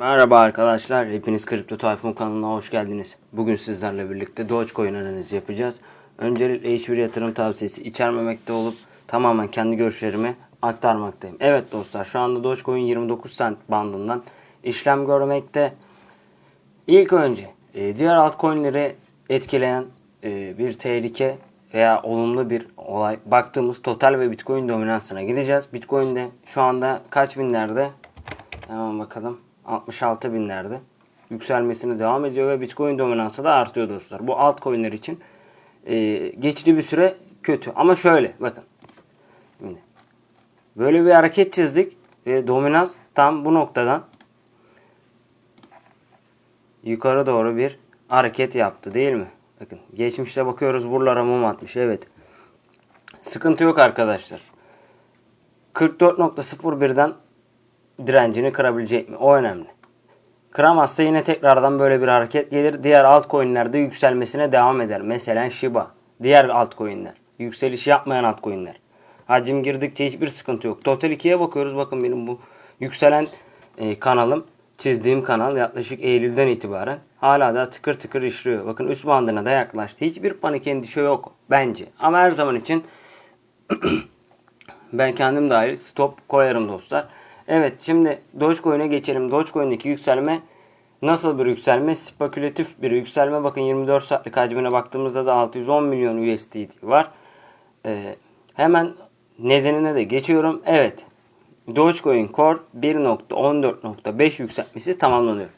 Merhaba arkadaşlar, hepiniz Kripto Tayfun kanalına hoş geldiniz. Bugün sizlerle birlikte Dogecoin analizi yapacağız. Öncelikle hiçbir yatırım tavsiyesi içermemekte olup tamamen kendi görüşlerimi aktarmaktayım. Evet dostlar, şu anda Dogecoin 29 cent bandından işlem görmekte. İlk önce e, diğer altcoin'leri etkileyen e, bir tehlike veya olumlu bir olay baktığımız total ve Bitcoin dominansına gideceğiz. Bitcoin'de şu anda kaç binlerde? Hemen bakalım. 66 binlerde yükselmesine devam ediyor ve Bitcoin dominansı da artıyor dostlar. Bu altcoin'ler için e, geçici bir süre kötü. Ama şöyle bakın. Şimdi, böyle bir hareket çizdik ve dominans tam bu noktadan yukarı doğru bir hareket yaptı değil mi? Bakın geçmişte bakıyoruz buralara mum atmış. Evet. Sıkıntı yok arkadaşlar. 44.01'den direncini kırabilecek mi? O önemli. Kıramazsa yine tekrardan böyle bir hareket gelir. Diğer altcoin'lerde yükselmesine devam eder. Mesela Shiba. Diğer altcoin'ler. Yükseliş yapmayan altcoin'ler. Hacim girdikçe hiçbir sıkıntı yok. Total 2'ye bakıyoruz. Bakın benim bu yükselen e, kanalım. Çizdiğim kanal yaklaşık Eylül'den itibaren hala da tıkır tıkır işliyor. Bakın üst bandına da yaklaştı. Hiçbir panik endişe yok bence. Ama her zaman için ben kendim dahil stop koyarım dostlar. Evet şimdi Dogecoin'e geçelim. Dogecoin'deki yükselme nasıl bir yükselme? Spekülatif bir yükselme. Bakın 24 saatlik hacmine baktığımızda da 610 milyon USDT var. Ee, hemen nedenine de geçiyorum. Evet Dogecoin Core 1.14.5 yükseltmesi tamamlanıyor.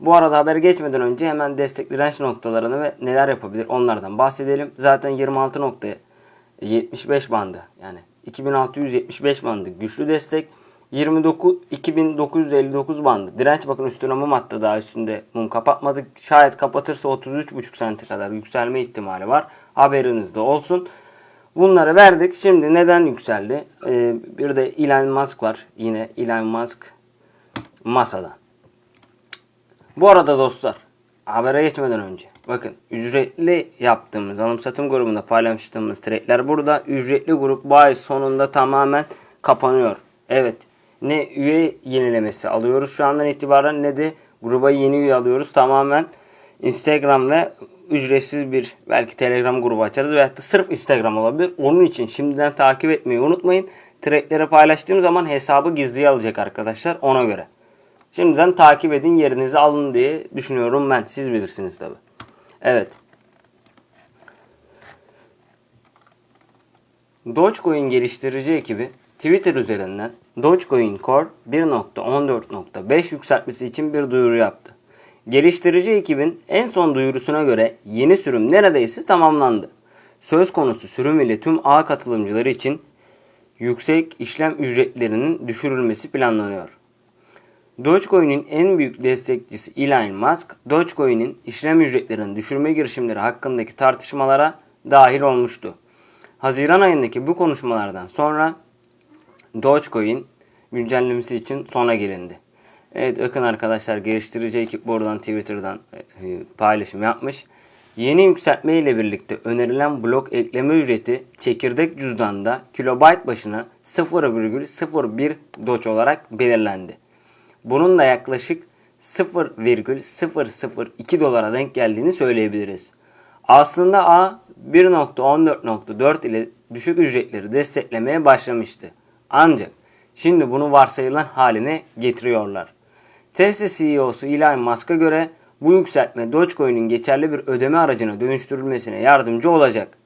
Bu arada haber geçmeden önce hemen destek direnç noktalarını ve neler yapabilir onlardan bahsedelim. Zaten 26.75 bandı yani 2675 bandı güçlü destek. 29 2959 bandı. Direnç bakın üstüne mum attı daha üstünde mum kapatmadık. Şayet kapatırsa 33,5 sente kadar yükselme ihtimali var. Haberinizde olsun. Bunları verdik. Şimdi neden yükseldi? Ee, bir de Elon Musk var. Yine Elon Musk masada. Bu arada dostlar habere geçmeden önce bakın ücretli yaptığımız alım satım grubunda paylaştığımız trade'ler burada. Ücretli grup bu ay sonunda tamamen kapanıyor. Evet ne üye yenilemesi alıyoruz şu andan itibaren ne de gruba yeni üye alıyoruz. Tamamen Instagram ve ücretsiz bir belki Telegram grubu açarız veya da sırf Instagram olabilir. Onun için şimdiden takip etmeyi unutmayın. Trade'leri paylaştığım zaman hesabı gizliye alacak arkadaşlar ona göre. Şimdiden takip edin yerinizi alın diye düşünüyorum ben. Siz bilirsiniz tabi. Evet. Dogecoin geliştirici ekibi Twitter üzerinden Dogecoin Core 1.14.5 yükseltmesi için bir duyuru yaptı. Geliştirici ekibin en son duyurusuna göre yeni sürüm neredeyse tamamlandı. Söz konusu sürüm ile tüm ağ katılımcıları için yüksek işlem ücretlerinin düşürülmesi planlanıyor. Dogecoin'in en büyük destekçisi Elon Musk, Dogecoin'in işlem ücretlerini düşürme girişimleri hakkındaki tartışmalara dahil olmuştu. Haziran ayındaki bu konuşmalardan sonra Dogecoin güncellemesi için sona gelindi. Evet bakın arkadaşlar geliştirici ekip buradan Twitter'dan e, paylaşım yapmış. Yeni yükseltme ile birlikte önerilen blok ekleme ücreti çekirdek cüzdanda kilobayt başına 0,01 Doge olarak belirlendi. Bunun da yaklaşık 0,002 dolara denk geldiğini söyleyebiliriz. Aslında A 1.14.4 ile düşük ücretleri desteklemeye başlamıştı. Ancak şimdi bunu varsayılan haline getiriyorlar. Tesla CEO'su Elon Musk'a göre bu yükseltme Dogecoin'in geçerli bir ödeme aracına dönüştürülmesine yardımcı olacak.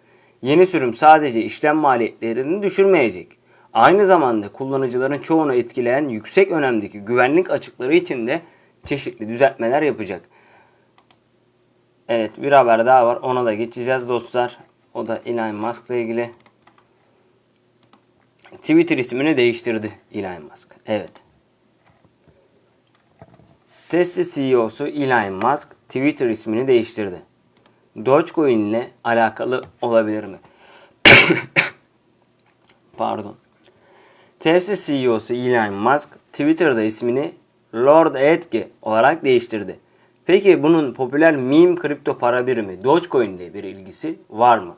Yeni sürüm sadece işlem maliyetlerini düşürmeyecek. Aynı zamanda kullanıcıların çoğunu etkileyen yüksek önemdeki güvenlik açıkları için de çeşitli düzeltmeler yapacak. Evet bir haber daha var ona da geçeceğiz dostlar. O da Elon Musk ile ilgili. Twitter ismini değiştirdi Elon Musk. Evet. Tesla CEO'su Elon Musk Twitter ismini değiştirdi. Dogecoin ile alakalı olabilir mi? Pardon. Tesla CEO'su Elon Musk Twitter'da ismini Lord Etke olarak değiştirdi. Peki bunun popüler meme kripto para birimi Dogecoin ile bir ilgisi var mı?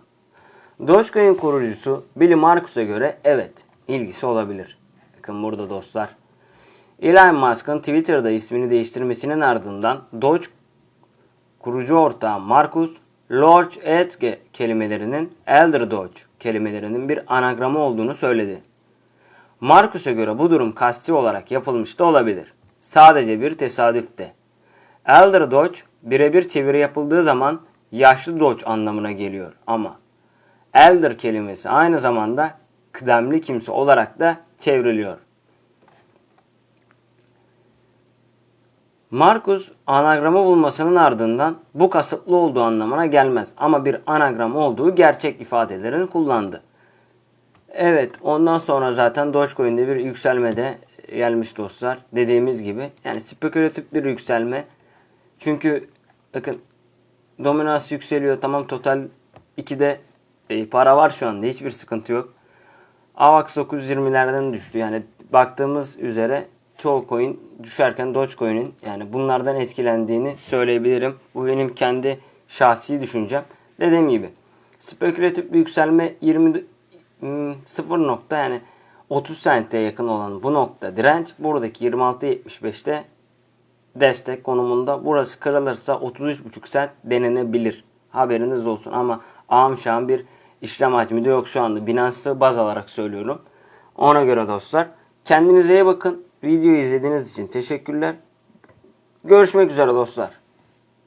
Dogecoin kurucusu Billy Markus'a göre evet ilgisi olabilir. Bakın burada dostlar Elon Musk'ın Twitter'da ismini değiştirmesinin ardından Doge kurucu ortağı Marcus Lorch-Etge kelimelerinin Elder Doge kelimelerinin bir anagramı olduğunu söyledi. Marcus'a göre bu durum kasti olarak yapılmış da olabilir. Sadece bir tesadüf de. Elder Doge birebir çeviri yapıldığı zaman yaşlı Doge anlamına geliyor ama Elder kelimesi aynı zamanda kıdemli kimse olarak da çevriliyor. Marcus anagramı bulmasının ardından bu kasıtlı olduğu anlamına gelmez ama bir anagram olduğu gerçek ifadelerini kullandı. Evet ondan sonra zaten Dogecoin'de bir yükselme de gelmiş dostlar. Dediğimiz gibi yani spekülatif bir yükselme. Çünkü bakın dominans yükseliyor. Tamam total 2'de e, para var şu anda. Hiçbir sıkıntı yok. AVAX 920'lerden düştü. Yani baktığımız üzere çoğu coin düşerken Dogecoin'in yani bunlardan etkilendiğini söyleyebilirim. Bu benim kendi şahsi düşüncem. Dediğim gibi spekülatif bir yükselme 20 hmm, 0 nokta yani 30 sente yakın olan bu nokta direnç buradaki 26.75'te destek konumunda. Burası kırılırsa 33.5 sent denenebilir. Haberiniz olsun ama ağam şahım bir işlem hacmi de yok şu anda. Binance'ı baz alarak söylüyorum. Ona göre dostlar. Kendinize iyi bakın. Videoyu izlediğiniz için teşekkürler. Görüşmek üzere dostlar.